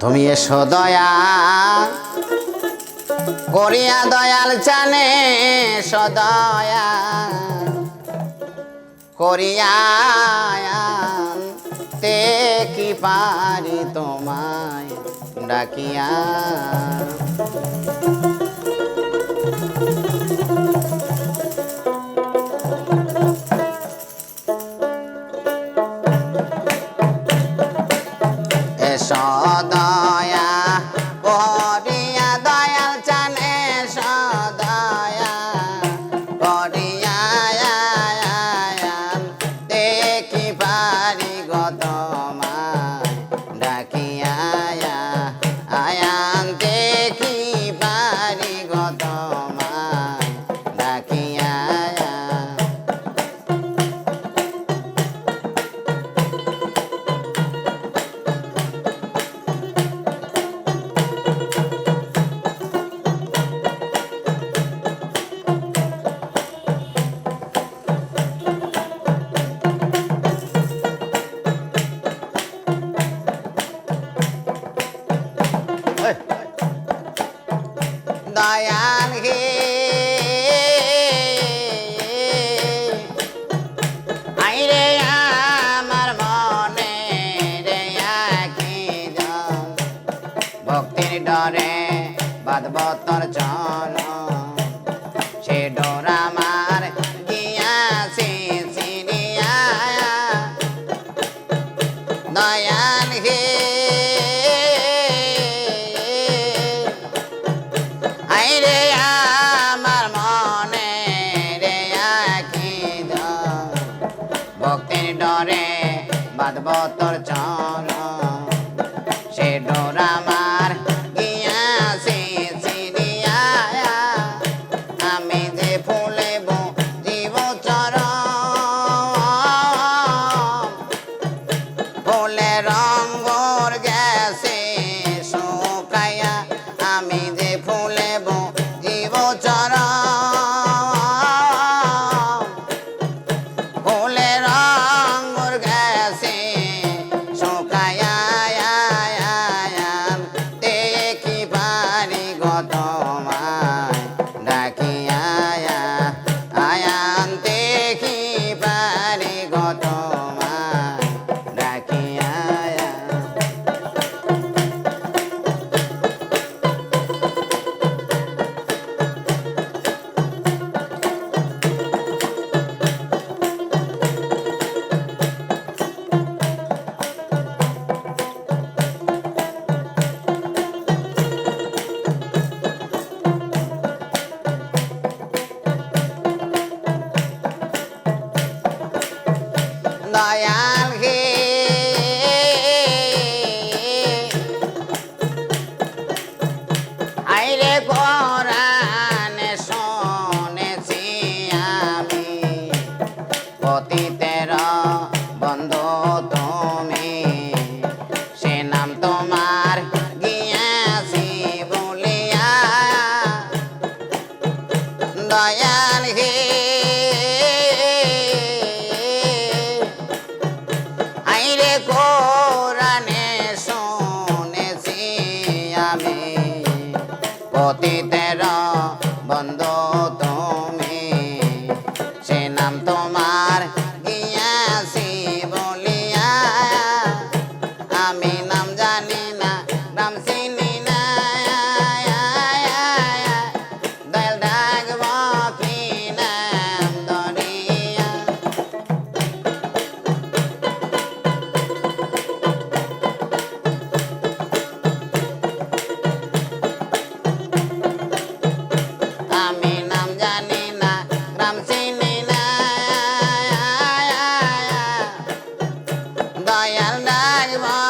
তুমি এসো দয়া করিয়া দয়াল জানে সদয়া করিয়া তে কি পারি তোমায় ডাকিয়া। তোর চল সে ডোর আমার গিয়াছে সিরিয়া দয়াল হে। আইরে আমার মনে রে আখি ভক্তির ডরে বাঁধব তোর চল সে ডোর দয়াল হে। আইরে কোরআনে শুনেছি আমি পতিতের বন্ধু তুমি। সে নাম তোমার গিয়াছি বলিয়া, আমি নাম জানি না, নাম চিনি yalla ni ma